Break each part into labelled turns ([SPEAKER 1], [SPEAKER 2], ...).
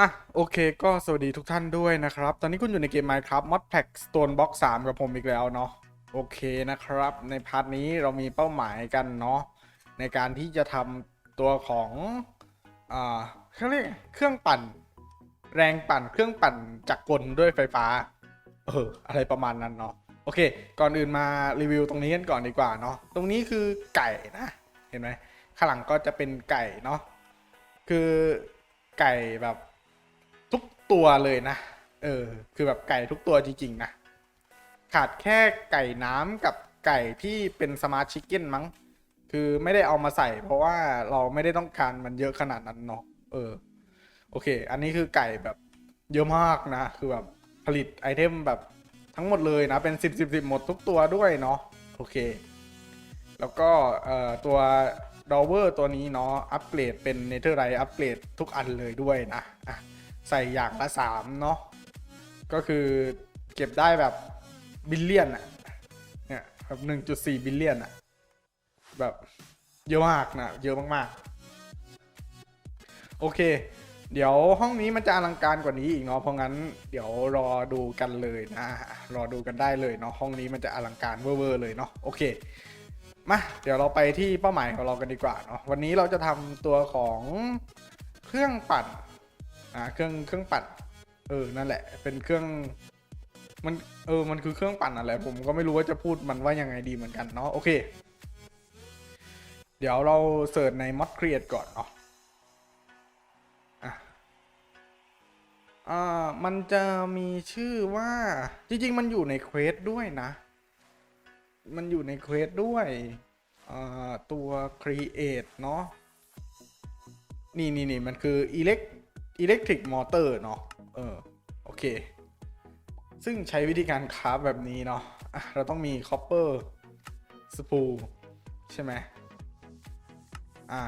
[SPEAKER 1] อะโอเคก็สวัสดีทุกท่านด้วยนะครับ ตอนนี้คุณอยู่ในเกม Minecraft Mod Pack Stone Box 3 กับผมอีกแล้วเนาะโอเคนะครับ ในพาร์ทนี้เรามีเป้าหมายกันเนาะในการที่จะทำตัวของอ่าเขาเรียกเครื่องปั่น แรงปั่นเครื่องปั่นจักรกลด้วยไฟฟ้าเอออะไรประมาณนั้นเนาะโอเค ก่อนอื่นมารีวิวตรงนี้กันก่อนดีกว่าเนาะตรงนี้คือไก่นะเห็นไหมข้างหลังก็จะเป็นไก่เนาะคือไก่แบบ ตัวเลยนะ เออ คือแบบไก่ทุกตัวจริงๆนะ ขาดแค่ไก่น้ำกับไก่ที่เป็นสมาร์ทชิคเก้นมั้ง คือไม่ได้เอามาใส่ เพราะว่าเราไม่ได้ต้องการมันเยอะขนาดนั้นเนาะ เออ โอเค อันนี้คือไก่แบบเยอะมากนะ คือแบบผลิตไอเทมแบบทั้งหมดเลยนะ เป็นสิบสิบสิบหมดทุกตัวด้วยเนาะ โอเค แล้วก็เอ่อตัวดอเวอร์ตัวนี้เนาะ อัปเกรดเป็นเนเธอร์ไรอัปเกรดทุกอันเลยด้วยนะอะ ใส่อย่างละสามเนาะก็คือเก็บได้แบบบิลเลียนอะเนี่ยแบบหนึ่งจุดสี่บิลเลียนอะแบบเยอะมากนะเยอะมากๆ โอเค เดี๋ยวห้องนี้มันจะอลังการกว่านี้อีกเนาะเพราะงั้นเดี๋ยวรอดูกันเลยนะรอดูกันได้เลยเนาะห้องนี้มันจะอลังการเวอร์เลยเนาะโอเคมาเดี๋ยวเราไปที่เป้าหมายของเรากันดีกว่าเนาะวันนี้เราจะทำตัวของเครื่องปั่น อ่าเครื่องเครื่องปั่นเออนั่นแหละ เป็นเครื่องมันเออมันคือเครื่องปั่นอะไรผมก็ไม่รู้ว่าจะพูดมันว่ายังไงดีเหมือนกันเนาะโอเค เดี๋ยวเราเสิร์ชใน mod create ก่อนเนาะอะอ่ามันจะมีชื่อว่าจริง ๆ มันอยู่ในเควสด้วยนะ มันอยู่ในเควสด้วยอ่าตัว create เนาะนี่นี่นี่มันคือ elect electric motor เนาะเออโอเค ซึ่งใช้วิธีการคราฟแบบนี้เนาะะเราต้องมี copper spool ใช่ไหมอ่า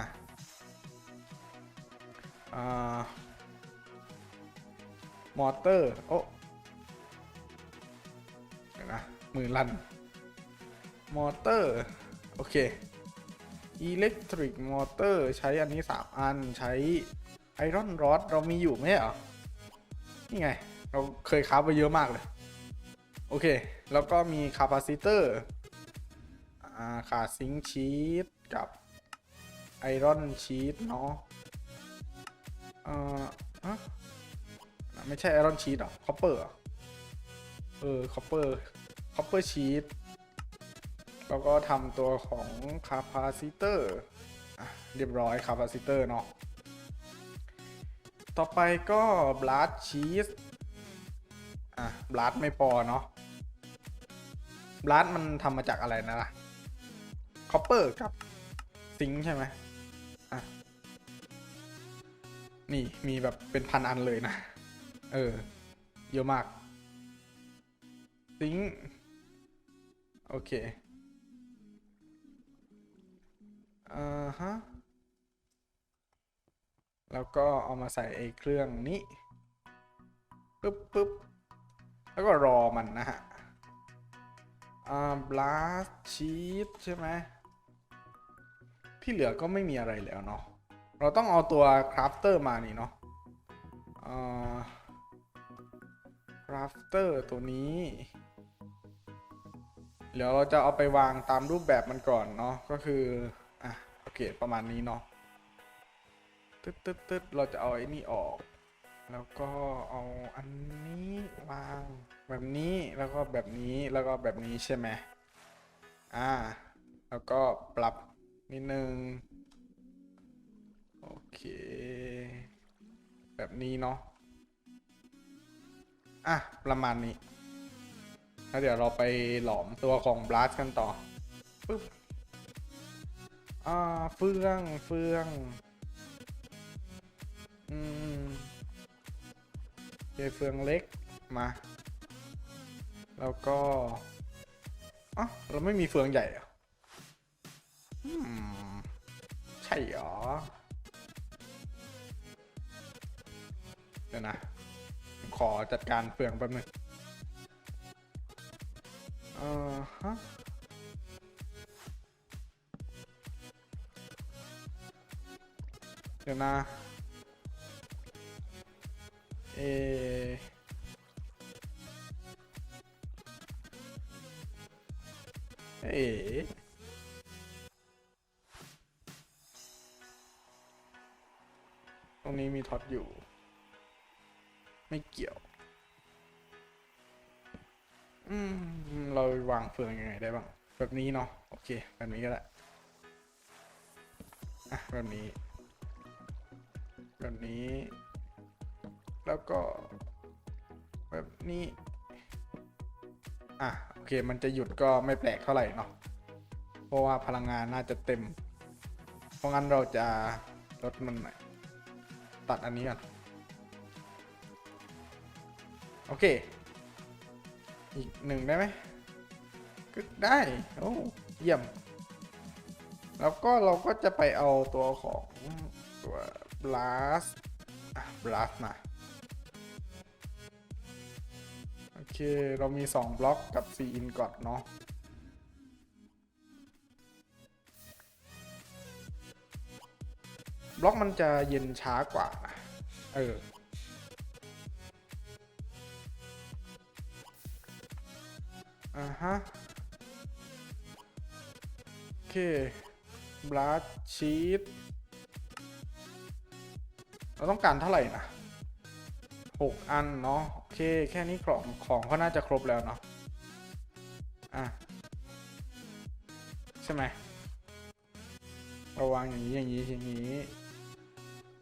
[SPEAKER 1] อ่ามอเตอร์โอ้เดี๋ยวนะมือลันมอเตอร์ โอเคอิเล็กทริกมอเตอร์ใช้อันนี้ 3 อันใช้ ไอรอนรอดเรามีอยู่ไหมเหรอ นี่ไง เราเคยคราฟไปเยอะมากเลย โอเค แล้วก็มีคาปาซิเตอร์อ่าขาดซิงค์ชีตกับไอรอนชีตเนาะเอ่อฮะไม่ใช่ไอรอนชีตหรอคอปเปอร์เออคอปเปอร์คอปเปอร์ชีตแล้วก็ทำตัวของคาปาซิเตอร์อะเรียบร้อยคาปาซิเตอร์เนาะ ต่อไปก็บลัดชีสอะบลัดไม่พอเนาะบลัดมันทำมาจากอะไรนะล่ะคอปเปอร์กับซิงใช่ไหมอะนี่มีแบบเป็นพันอันเลยนะ เออ เยอะมาก ซิงโอเคอ่าฮะ แล้วก็เอามาใส่ไอ้เครื่องนี้ปึ๊บปึ๊บแล้วก็รอมันนะฮะอ่า blast sheet ใช่ไหมที่เหลือก็ไม่มีอะไรแล้วเนาะเราต้องเอาตัวคราฟเตอร์มานี่เนาะคราฟเตอร์ตัวนี้เดี๋ยวเราจะเอาไปวางตามรูปแบบมันก่อนเนาะก็คืออะโอเคประมาณนี้เนาะ ตึ๊ดตึ๊ดตึ๊ดเราจะเอาไอ้นี่ออก แล้วก็เอาอันนี้วาง แบบนี้แล้วก็แบบนี้แล้วก็แบบนี้ใช่ไหมอ่า แล้วก็ปรับนิดนึง โอเค แบบนี้เนาะอะ ประมาณนี้แล้วเดี๋ยวเราไปหลอมตัวของบลัสกันต่อปึ๊บอ่าเฟืองเฟือง อืมเคเฟืองเล็กมา แล้วก็อ๋อเราไม่มีเฟืองใหญ่เหรอใช่เหรอเดี๋ยวนะ ขอจัดการเฟืองแป๊บนึงเออฮะเดี๋ยวนะ เอเอตรงนี้มีท็อตอยู่ ไม่เกี่ยว อืม เราวางเฟืองยังไงได้บ้าง แบบนี้เนาะ โอเค แบบนี้ก็ได้อะแบบนี้ แบบนี้ แล้วก็แบบนี้ อะ โอเค มันจะหยุดก็ไม่แปลกเท่าไหร่เนาะ เพราะว่าพลังงานน่าจะเต็ม เพราะงั้นเราจะลดมันหน่อยตัดอันนี้ก่อน โอเค อีกหนึ่งได้ไหมก็ได้ โอ้เยี่ยม แล้วก็เราก็จะไปเอาตัวของตัว blast อะ blast มา เค เรามี 2 บล็อกกับ4 in ก่อนเนาะบล็อกมันจะเย็นช้ากว่านะเอออ่าฮะ โอเค บลัดชีสเราต้องการเท่าไหร่นะหกอันเนาะ เค แค่นี้ของของเขาน่าจะครบแล้วเนาะอะใช่ไหมราวางอย่างนี้อย่างนี้อย่างนี้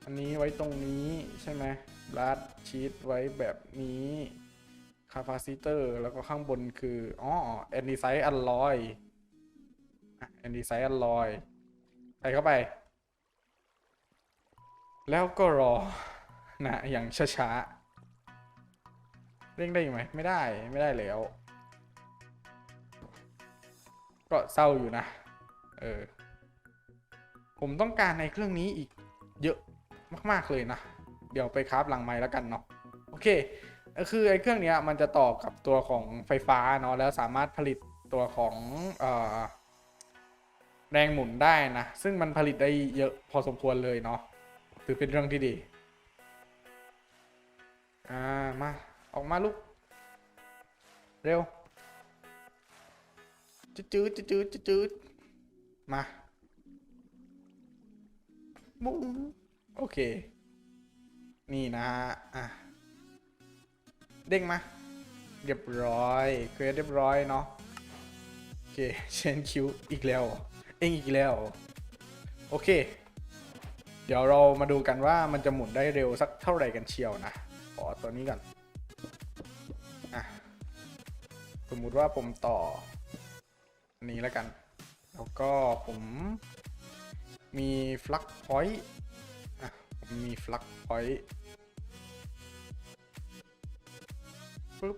[SPEAKER 1] อันนี้ไว้ตรงนี้ใช่ไหมบลัดชีสไว้แบบนี้คาปาซิเตอร์แล้วก็ข้างบนคืออ๋อแอนดีไซต์อัลลอยแอนดีไซต์อัลลอยใส่เข้าไป แล้วก็รอนะอย่างช้าๆ เร่งได้ไหมไม่ได้ไม่ได้แล้ว ก็เศร้าอยู่นะ เออ ผมต้องการในเครื่องนี้อีกเยอะมาก ๆ เลยนะ เดี๋ยวไปคราฟหลังไม้แล้วกันเนาะโอเคก็คือไอ้เครื่องนี้มันจะต่อกับตัวของไฟฟ้าเนาะแล้วสามารถผลิตตัวของออแรงหมุนได้นะ ซึ่งมันผลิตได้เยอะพอสมควรเลยเนาะถือเป็นเรื่องที่ดี อ่า มา ออกมาลูก เร็วจืดจืดจืดจืดจืดมาบุ้งโอเค นี่นะอะเด้งมาเรียบร้อยเควสเรียบร้อยเนาะโอเคเชนคิวอีกแล้ว เองอีกแล้ว โอเค เดี๋ยวเรามาดูกันว่ามันจะหมุนได้เร็วสักเท่าไหร่กันเชียวนะขอตัวนี้ก่อน มมุติว่าผมต่ออันนี้แล้วกัน แล้วก็ผมมีฟลักพอยต์อะผมมีฟลักพอยต์ปุ๊บ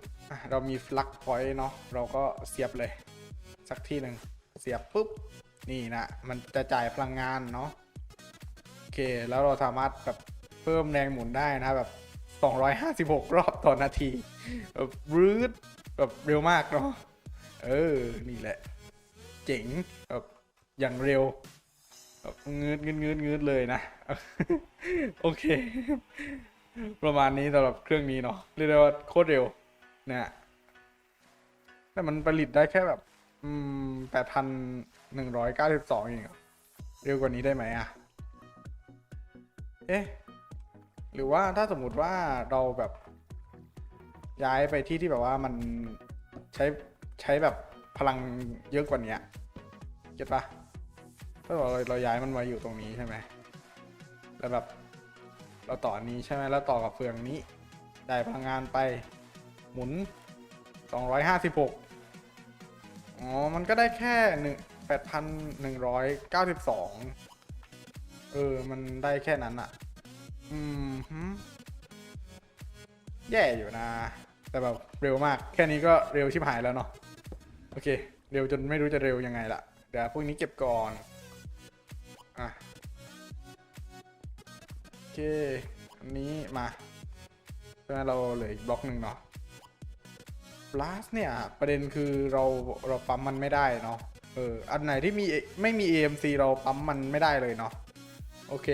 [SPEAKER 1] เรามีฟลักพอยต์เนาะเราก็เสียบเลย สักที่หนึ่งเสียบปุ๊บ นี่นะ มันจะจ่ายพลังงานเนาะโอเค แล้วเราสามารถแบบเพิ่มแรงหมุนได้นะแบบ 256 รอบต่อนาทีแบบรืด แบบเร็วมากเนาะเออ นี่แหละ เจ๋งแบบอย่างเร็วแบบงืดงืดงืดงืดเลยนะ โอเค ประมาณนี้สำหรับเครื่องนี้เนาะเรียกได้ว่าโคตรเร็วเนี่ยแต่มันผลิตได้แค่แบบอืมแปดพันหนึ่งร้อยเก้าสิบสองเองเรอเร็วกว่านี้ได้ไหมอะเอ๊ะ หรือว่าถ้าสมมุติว่าเราแบบ ย้ายไปที่ที่แบบว่ามันใช้ใช้แบบพลังเยอะกว่านี้เก็ตปะถ้าเราเราย้ายมันมาอยู่ตรงนี้ใช่ไหมแล้วแบบเราต่อนี้ใช่ไหมแล้วต่อกับเฟืองนี้ ได้พลังงานไปหมุน 256อ๋อ มันก็ได้แค่หนึ่งแปดพันหนึ่งร้อยเก้าสิบสองเออ มันได้แค่นั้นอะอืมแย่อยู่นะ เร็วมาก แค่นี้ก็เร็วชิบหายแล้วเนาะโอเค เร็วจนไม่รู้จะเร็วยังไงละเดี๋ยวพวกนี้เก็บก่อนอะโอเคอันนี้มาใช่ไหมเราเหลืออีกบล็อกหนึ่งเนาะ blast เนี่ย ประเด็นคือเราเราปั๊มมันไม่ได้เนาะเอออันไหนที่มีไม่มี AMC เราปั๊มมันไม่ได้เลยเนาะโอเค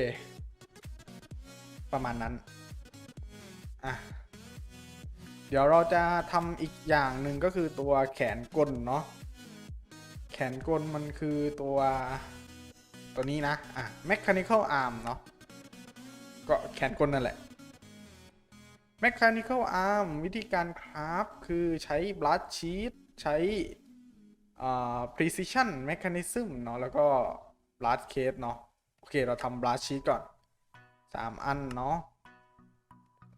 [SPEAKER 1] ประมาณนั้น อะ เดี๋ยวเราจะทำอีกอย่างหนึ่งก็คือตัวแขนกลเนาะแขนกลมันคือตัวตัวนี้นะอะ mechanical arm เนาะก็แขนกลนั่นแหละ mechanical arm วิธีการคราฟคือใช้ blast sheet ใช้ precision mechanism เนาะแล้วก็ blast case เนาะโอเค เราทำ blast sheet ก่อน 3 อันเนาะ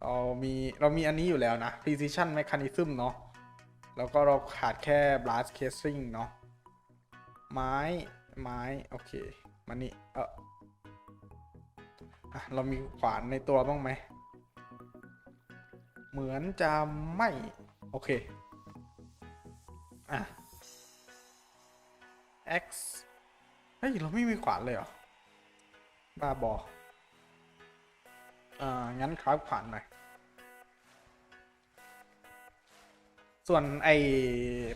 [SPEAKER 1] เรามีเรามีอันนี้อยู่แล้วนะ precision mechanism เนาะแล้วก็เราขาดแค่ blast casing เนาะไม้ไม้โอเคมานี่เออเรามีขวานในตัวบ้างไหม เหมือนจะไม่ โอเค อะ x เฮ้ย เราไม่มีขวานเลยเหรอ บ้าบออ่า งั้นครับขวานหน่อย ส่วนไอ้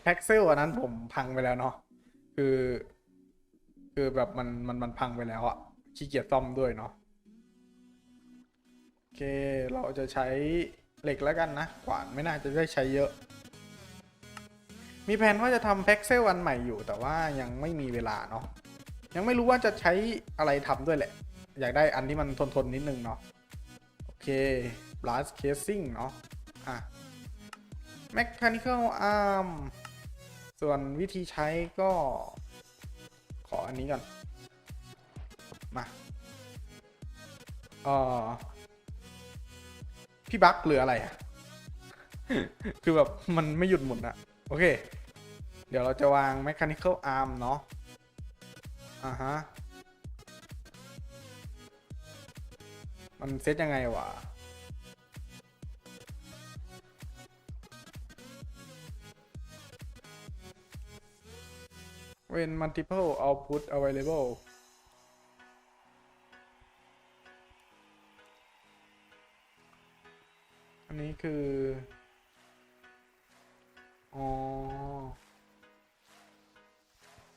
[SPEAKER 1] แพ็กเซลอันนั้นผมพังไปแล้วเนาะคือ คือแบบมันมันมันพังไปแล้วอะขี้เกียจซ่อมด้วยเนาะโอเคเราจะใช้เหล็กแล้วกันนะขวานไม่น่าจะได้ใช้เยอะ มีแผนว่าจะทำแพ็กเซลอันใหม่อยู่แต่ว่ายังไม่มีเวลาเนาะยังไม่รู้ว่าจะใช้อะไรทำด้วยแหละ อยากได้อันที่มันทนทนนิดนึงเนาะโอเค blast casing เนาะอะ mechanical arm ส่วนวิธีใช้ก็ ขออันนี้ก่อน มาเออพี่บักหรืออะไรอะ คือแบบ มันไม่หยุดหมุนอะโอเค เดี๋ยวเราจะวาง mechanical arm เนาะอ่าฮะ มันเซตยังไงวะ when multiple output available อันนี้คือ อ๋อ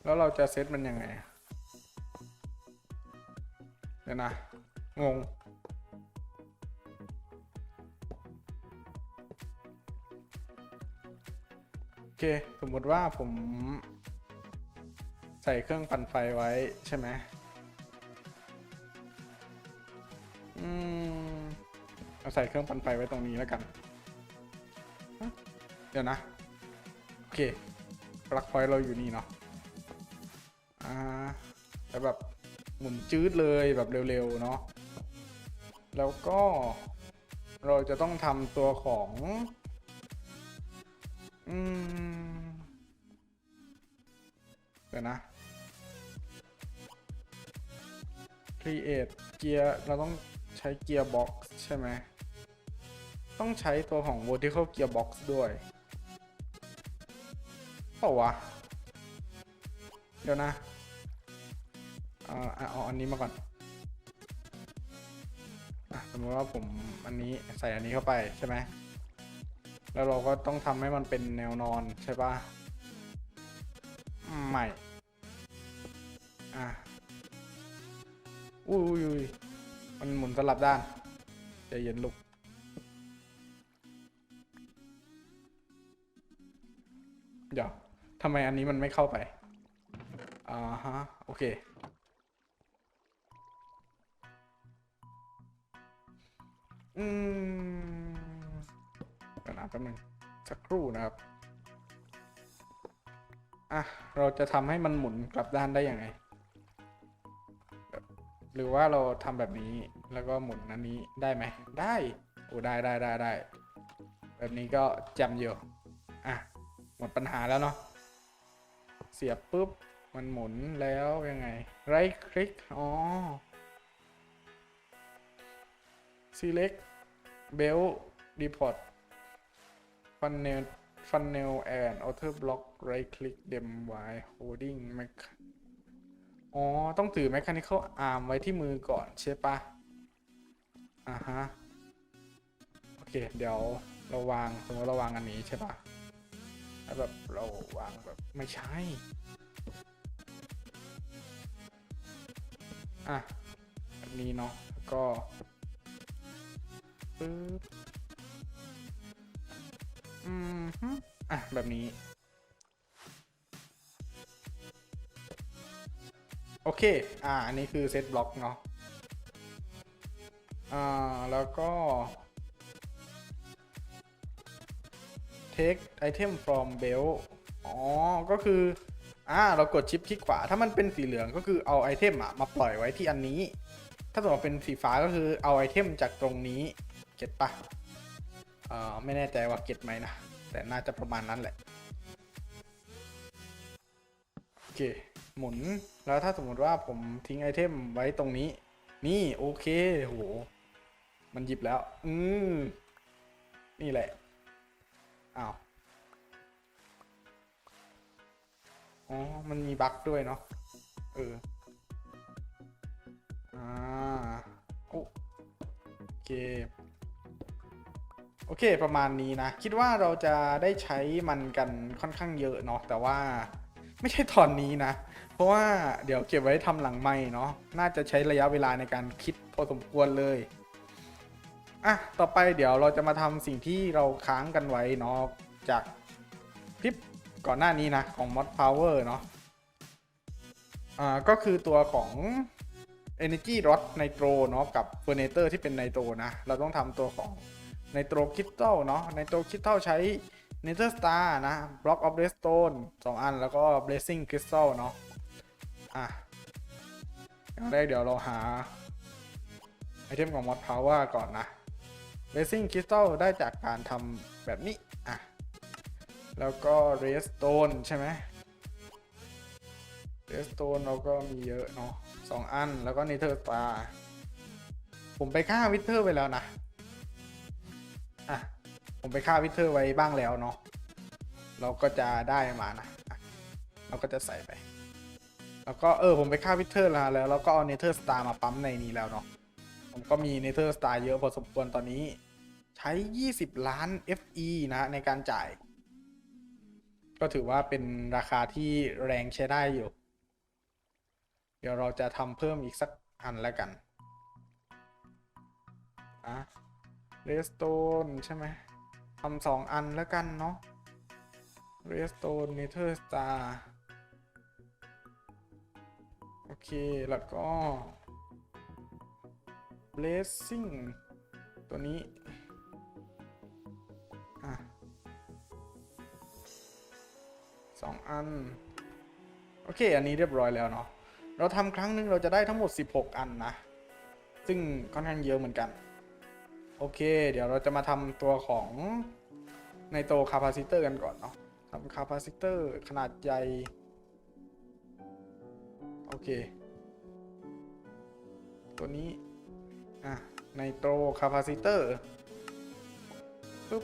[SPEAKER 1] แล้วเราจะเซตมันยังไง เดี๋ยวนะ งง โอเค สมมติว่าผม ใส่เครื่องปั่นไฟไว้ใช่ไหมอืมเอาใส่เครื่องปั่นไฟไว้ตรงนี้แล้วกัน เดี๋ยวนะ โอเคปลั๊กไฟเราอยู่นี่เนาะ อ่าแล้วแบบหมุนจืดเลยแบบเร็วๆเนาะ แล้วก็เราจะต้องทำตัวของ อืม create เกียร์เราต้องใช้เกียร์บ็อกซ์ใช่ไหม ต้องใช้ตัวของ vertical gearbox ด้วยเปล่าวะ เดี๋ยวนะเอาเอาเอาอันนี้มาก่อนอสมมติว่าผมอันนี้ใส่อันนี้เข้าไปใช่ไหม แล้วเราก็ต้องทำให้มันเป็นแนวนอนใช่ปะไม่ อะ อุ้ยอุ้ยมันหมุนสลับด้านใจเย็นลูกเดี๋ยวทำไมอันนี้มันไม่เข้าไป อ่าฮะ โอเค อืมเดี๋ยวนะแป๊บนึงสักครู่นะครับ อะ เราจะทำให้มันหมุนกลับด้านได้ยังไง หรือว่าเราทำแบบนี้แล้วก็หมุนอันนี้ได้ไหมได้โอ้ได้ได้ได้ได้แบบนี้ก็จำอยู่อะหมดปัญหาแล้วเนาะเสียบปุ๊บมันหมุนแล้วยังไงไรคลิกอ๋อ select belt depot funnel funnel and outer block right click them while holding mech อ๋อ ต้องถือ mechanical arm ไว้ที่มือก่อนใช่ปะอ่าฮะ โอเค เดี๋ยวเราวางสมมติเราวางอันนี้ใช่ปะแล้วแบบเราวางแบบไม่ใช่ อะแบบนี้เนาะแล้วก็ปึ๊บอืมอะ แบบนี้ โอเค อ่า อันนี้คือเซตบล็อกเนาะ อ่า แล้วก็ take item from belt อ๋อ ก็คือ อ่า เรากดชิปคลิกขวา ถ้ามันเป็นสีเหลืองก็คือเอาไอเทมอะมาปล่อยไว้ที่อันนี้ ถ้าสมมติเป็นสีฟ้าก็คือเอาไอเทมจากตรงนี้ เก็ตปะเอ่อ ไม่แน่ใจว่าเก็ตไหมนะ แต่น่าจะประมาณนั้นแหละ โอเค หมุนแล้วถ้าสมมติว่าผมทิ้งไอเทมไว้ตรงนี้ นี่โอเคโหมันหยิบแล้ว อืมนี่แหละอ้าวอ๋อมันมีบั๊กด้วยเนาะเอออ่าโอโอเคโอเคประมาณนี้นะ คิดว่าเราจะได้ใช้มันกันค่อนข้างเยอะเนาะแต่ว่า ไม่ใช่ตอนนี้นะ เพราะว่าเดี๋ยวเก็บไว้ทำหลังไม่เนาะน่าจะใช้ระยะเวลาในการคิดพอสมควรเลยอะต่อไปเดี๋ยวเราจะมาทำสิ่งที่เราค้างกันไว้เนาะจากคลิปก่อนหน้านี้นะของ Mod Power เนาะอ่าก็คือตัวของ Energy Rod Nitro เนาะกับ f u r n a t o r ที่เป็น Nitro นะ เราต้องทำตัวของ Nitro Crystal เนาะ Nitro Crystal ใช้ Nether Star นะ Block of Redstone 2อันแล้วก็ Blazing Crystal เนาะอะอย่างแรกเดี๋ยวเราหา ไอเทมของ Mod Power ก่อนนะ Blazing Crystal ได้จากการทำแบบนี้ อะ แล้วก็ Redstone ใช่ไหม Redstone เราก็มีเยอะเนาะสองอันแล้วก็ Nether Star ผมไปฆ่าวิเทอร์ไปแล้วนะ ผมไปฆ่าวิเทอร์ไว้บ้างแล้วเนาะเราก็จะได้มานะเราก็จะใส่ไป แล้วก็เออผมไปฆ่าวิเทอร์แล้วแล้วเราก็เอาเนเธอร์สตาร์มาปั๊มในนี้แล้วเนาะผมก็มีเนเธอร์สตาร์เยอะพอสมควรตอนนี้ ใช้ 20 ล้าน FE นะในการจ่าย ก็ถือว่าเป็นราคาที่แรงใช้ได้อยู่ เดี๋ยวเราจะทำเพิ่มอีกสักอันแล้วกันอะเรสโตนใช่ไหม ทำสองอันแล้วกันเนาะเรสโตนเนเธอร์สตาร์โอเค แล้วก็ blessing ตัวนี้ อะสองอัน โอเค อันนี้เรียบร้อยแล้วเนาะ เราทำครั้งหนึ่งเราจะได้ทั้งหมด 16 อันนะ ซึ่งค่อนข้างเยอะเหมือนกัน โอเค เดี๋ยวเราจะมาทำตัวของในโตคาปาซิเตอร์กันก่อนเนาะทำคาปาซิเตอร์ขนาดใหญ่ โอเค ตัวนี้ อะในโตคาปาซิเตอร์ปึ๊บ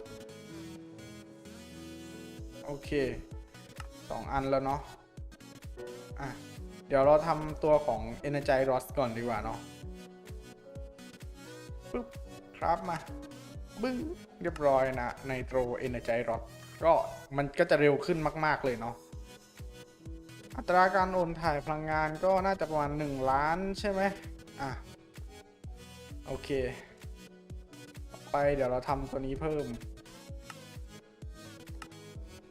[SPEAKER 1] โอเคสองอันแล้วเนาะ อะ เดี๋ยวเราทำตัวของ Energize Rod ก่อนดีกว่าเนาะปึ๊บ ครับมาบึ้งเรียบร้อยนะในโตร Energize Rod ก็มันก็จะเร็วขึ้นมาก ๆ เลยเนาะอัตราการโอนถ่ายพลังงานก็น่าจะประมาณ 1 ล้านใช่ไหมอะ โอเค ไปเดี๋ยวเราทำตัวนี้เพิ่ม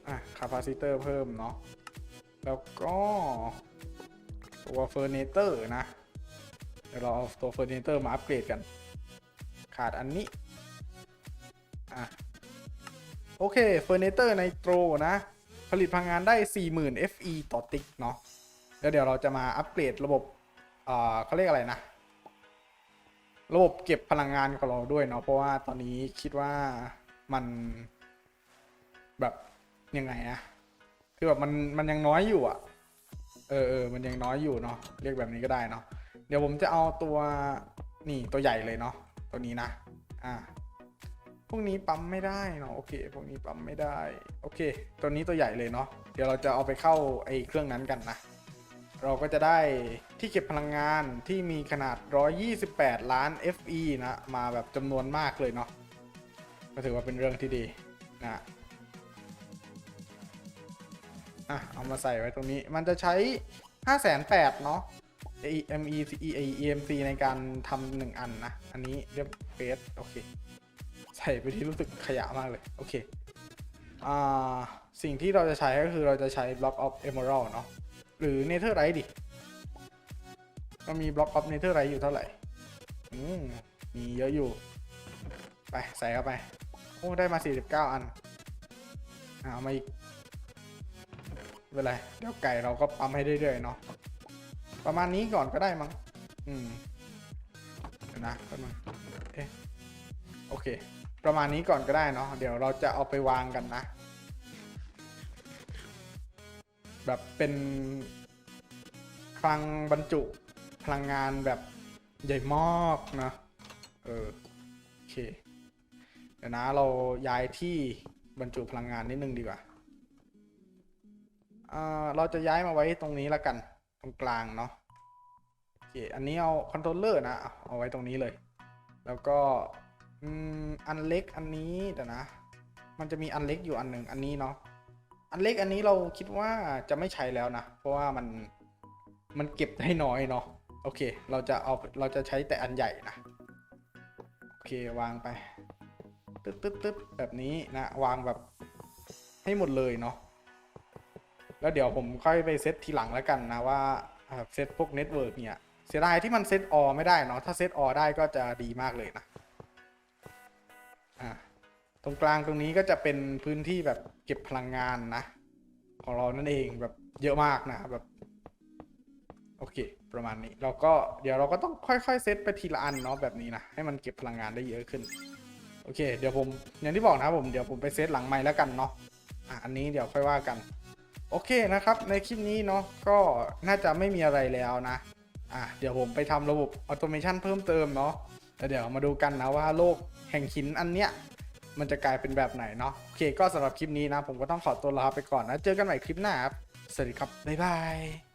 [SPEAKER 1] อะคาปาซิเตอร์เพิ่มเนาะแล้วก็ตัวเฟอร์เนเตอร์นะ เดี๋ยวเราเอาตัวเฟอร์เนเตอร์มาอัปเกรดกัน ขาดอันนี้ อะ โอเคเฟอร์เนเตอร์ไนโตรนะ ผลิตพลังงานได้ 40,000 FE ต่อติ๊กเนาะแล้วเดี๋ยวเราจะมาอัปเกรดระบบอ่าเขาเรียกอะไรนะ ระบบเก็บพลังงานของเราด้วยเนาะเพราะว่าตอนนี้คิดว่ามันแบบยังไงอะคือแบบมันมันยังน้อยอยู่อะเออเออมันยังน้อยอยู่เนาะเรียกแบบนี้ก็ได้เนาะเดี๋ยวผมจะเอาตัวนี่ตัวใหญ่เลยเนาะ ตัวนี้นะ อ่า พวกนี้ปั๊มไม่ได้เนาะ โอเค พวกนี้ปั๊มไม่ได้ โอเค ตัวนี้ตัวใหญ่เลยเนาะ เดี๋ยวเราจะเอาไปเข้าไอ้เครื่องนั้นกันนะ เราก็จะได้ที่เก็บพลังงานที่มีขนาด 128 ล้าน FE นะ มาแบบจำนวนมากเลยเนาะ ก็ถือว่าเป็นเรื่องที่ดีนะอะ เอามาใส่ไว้ตรงนี้ มันจะใช้ 5 8 0 0 0เนาะ MEC EMC ในการทำหนึ่งอันนะ อันนี้เรียบเฟสโอเค ใส่ไปที่รู้สึกขยะมากเลย โอเค อ่า สิ่งที่เราจะใช้ก็คือเราจะใช้ Block of Emerald เนาะหรือ Netherite ดิมันมี Block of Netherite อยู่เท่าไหร่ อืม มีเยอะอยู่ ไป ใส่เข้าไป โอ้ ได้มา 49 อันอ่าเอามาอีกไม่เป็นไร เดี๋ยวไก่เราก็ปั๊มให้เรื่อยๆเนาะ ประมาณนี้ก่อนก็ได้มั้ง อืมเดี๋ยวนะแป๊บนึงเอ๊ะโอเค ประมาณนี้ก่อนก็ได้เนาะ เดี๋ยวเราจะเอาไปวางกันนะ แบบเป็นคลังบรรจุพลังงานแบบใหญ่มากนะเออโอเค เดี๋ยวนะเราย้ายที่บรรจุพลังงานนิดนึงดีกว่าอ่าเราจะย้ายมาไว้ตรงนี้แล้วกัน รงกลางเนาะโอเคอันนี้เอาคอนโทรลเลอร์นะ เอาไว้ตรงนี้เลย แล้วก็อันเล็กอันนี้เดี๋ยวนะ มันจะมีอันเล็กอยู่อันหนึ่งอันนี้เนาะอันเล็กอันนี้เราคิดว่าจะไม่ใช้แล้วนะ เพราะว่ามันมันเก็บได้น้อยเนาะโอเค เราจะเอาเราจะใช้แต่อันใหญ่นะโอเควางไปตึ๊ดตึ๊ดตึ๊ดแบบนี้นะ วางแบบให้หมดเลยเนาะ แล้วเดี๋ยวผมค่อยไปเซตทีหลังแล้วกันนะว่าเซตพวกเน็ตเวิร์กเนี่ย เสียดายที่มันเซตออไม่ได้เนาะถ้าเซตออได้ก็จะดีมากเลยนะอ่าตรงกลางตรงนี้ก็จะเป็นพื้นที่แบบเก็บพลังงานนะ ของเรานั่นเองแบบเยอะมากนะแบบโอเค ประมาณนี้เราก็เดี๋ยวเราก็ต้องค่อยๆเซตไปทีละอันเนาะแบบนี้นะให้มันเก็บพลังงานได้เยอะขึ้นโอเค เดี๋ยวผมอย่างที่บอกนะผมเดี๋ยวผมไปเซตหลังไม้แล้วกันเนาะอะอันนี้เดี๋ยวค่อยว่ากัน โอเคนะครับ ในคลิปนี้เนาะก็น่าจะไม่มีอะไรแล้วนะอะเดี๋ยวผมไปทำระบบออโตเมชันเพิ่มเติมเนาะแล้วเดี๋ยวมาดูกันนะว่าโลกแห่งหินอันเนี้ยมันจะกลายเป็นแบบไหนเนาะโอเคก็สำหรับคลิปนี้นะ ผมก็ต้องขอตัวลาไปก่อนนะ เจอกันใหม่คลิปหน้าครับ สวัสดีครับ บ๊ายบาย